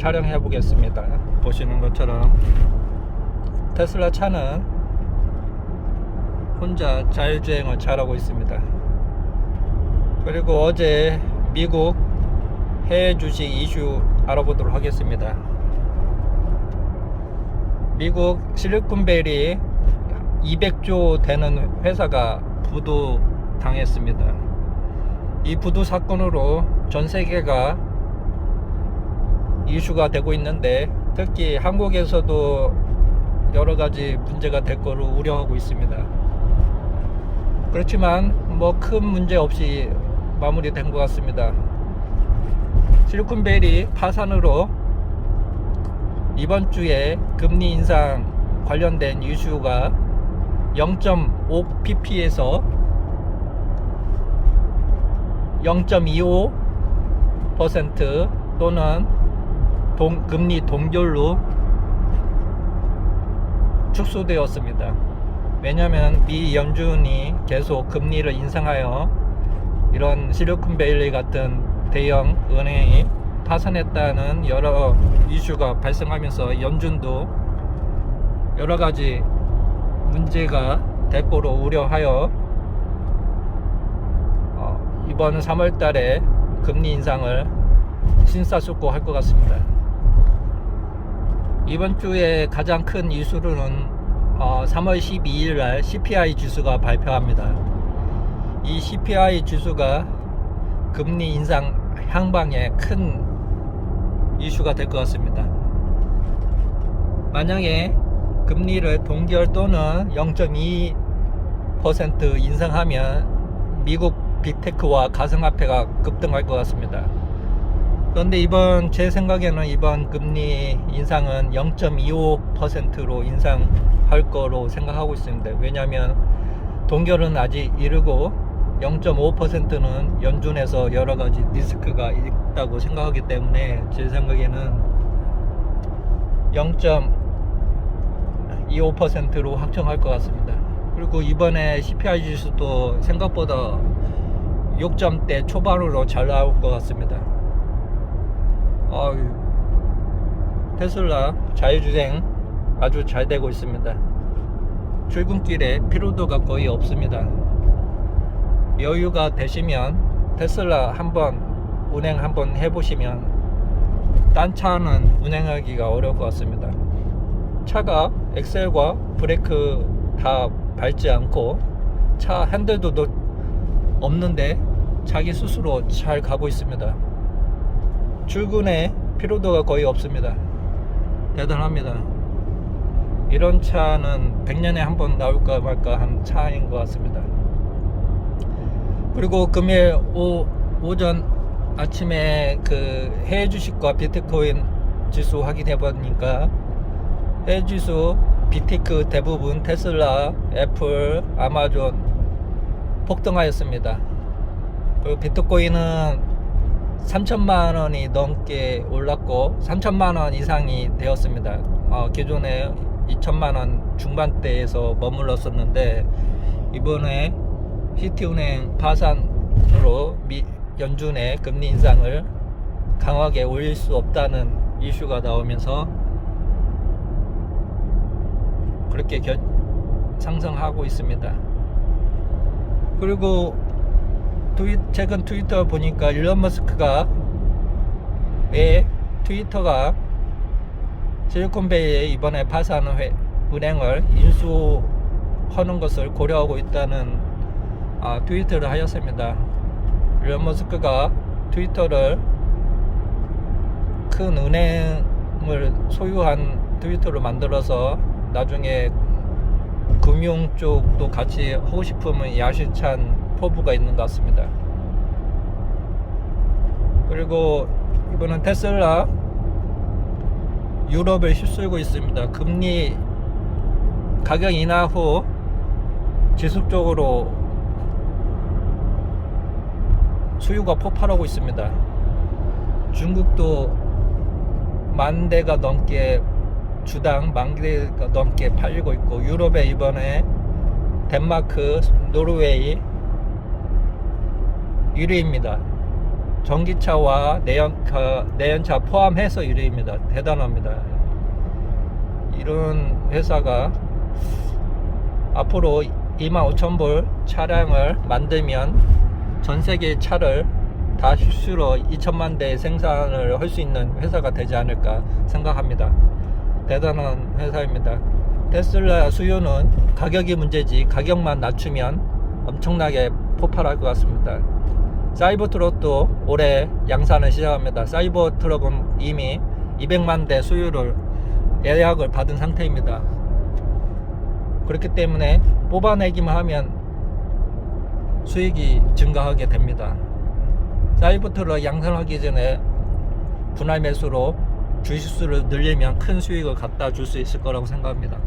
촬영해 보겠습니다. 보시는 것처럼 테슬라 차는 혼자 자율주행을 잘하고 있습니다. 그리고 어제 미국 해외 주식 이슈 알아보도록 하겠습니다. 미국 실리콘밸리 200조 되는 회사가 부도 당했습니다. 이 부도 사건으로 전 세계가 이슈가 되고 있는데 특히 한국에서도 여러 가지 문제가 될 거로 우려하고 있습니다. 그렇지만 뭐 큰 문제 없이 마무리된 것 같습니다. 실리콘밸리 파산으로 이번 주에 금리 인상 관련된 이슈가 0.5pp에서 0.25% 또는 동, 금리 동결로 축소되었습니다. 왜냐하면 미 연준이 계속 금리를 인상하여 이런 실리콘밸리 같은 대형 은행이 파산했다는 여러 이슈가 발생하면서 연준도 여러 가지 문제가 될 거로 우려하여 어, 이번 3월 달에 금리 인상을 신사숙고할 것 같습니다. 이번 주에 가장 큰 이슈로는 어, 3월 12일 날 CPI 지수가 발표합니다. 이 CPI 지수가 금리 인상 향방에 큰 이슈가 될 것 같습니다. 만약에 금리를 동결 또는 0.2% 인상하면 미국 빅테크와 가상화폐가 급등할 것 같습니다. 그런데 이번 제 생각에는 이번 금리 인상은 0.25%로 인상할 거로 생각하고 있습니다. 왜냐하면 동결은 아직 이르고 0.5%는 연준에서 여러 가지 리스크가 있다고 생각하기 때문에 제 생각에는 0.25%로 확정할 것 같습니다. 그리고 이번에 CPI 지수도 생각보다 6점대 초반으로 잘 나올 것 같습니다. 어휴, 테슬라 자율주행 아주 잘 되고 있습니다. 출근길에 피로도가 거의 없습니다. 여유가 되시면 테슬라 한번 운행 한번 해보시면 딴 차는 운행하기가 어려울 것 같습니다. 차가 엑셀과 브레이크 다 밟지 않고 차 핸들도 놓- 없는데 자기 스스로 잘 가고 있습니다. 출근에 피로도가 거의 없습니다. 대단합니다. 이런 차는 100년에 한 번 나올까 말까 한 차인 것 같습니다. 그리고 금일 오, 오전 아침에 그 해외 주식과 비트코인 지수 확인해 보니까 해외 지수 비테크 대부분 테슬라, 애플, 아마존 폭등하였습니다. 그리고 비트코인은 3천만 원이 넘게 올랐고 3천만 원 이상이 되었습니다. 어, 기존에 2천만 원 중반대에서 머물렀었는데 이번에 시티은행 파산으로 미, 연준의 금리 인상을 강하게 올릴 수 없다는 이슈가 나오면서 그렇게 겨, 상승하고 있습니다. 그리고 트위, 최근 트위터 보니까 일론 머스크가 왜 트위터가 실리콘밸리에 이번에 파산 회, 은행을 인수하는 것을 고려하고 있다는 아, 트위터를 하였습니다. 일론 머스크가 트위터를 큰 은행을 소유한 트위터를 만들어서 나중에 금융 쪽도 같이 하고 싶으면 야심찬 포부가 있는 것 같습니다. 그리고 이번엔 테슬라 유럽을 휩쓸고 있습니다. 금리 가격 인하 후 지속적으로 수요가 폭발하고 있습니다. 중국도 만 대가 넘게 주당 만 대가 넘게 팔리고 있고 유럽에 이번에 덴마크, 노르웨이 1위입니다. 전기차와 내연, 그, 내연차 포함해서 1위입니다. 대단합니다. 이런 회사가 앞으로 25,000불 차량을 만들면 전 세계 차를 다 실수로 2천만 대 생산을 할 수 있는 회사가 되지 않을까 생각합니다. 대단한 회사입니다. 테슬라 수요는 가격이 문제지 가격만 낮추면 엄청나게 폭발할 것 같습니다. 사이버 트럭도 올해 양산을 시작합니다. 사이버 트럭은 이미 200만 대 수요를 예약을 받은 상태입니다. 그렇기 때문에 뽑아내기만 하면 수익이 증가하게 됩니다. 사이버 트럭 양산하기 전에 분할 매수로 주식수를 늘리면 큰 수익을 갖다 줄 수 있을 거라고 생각합니다.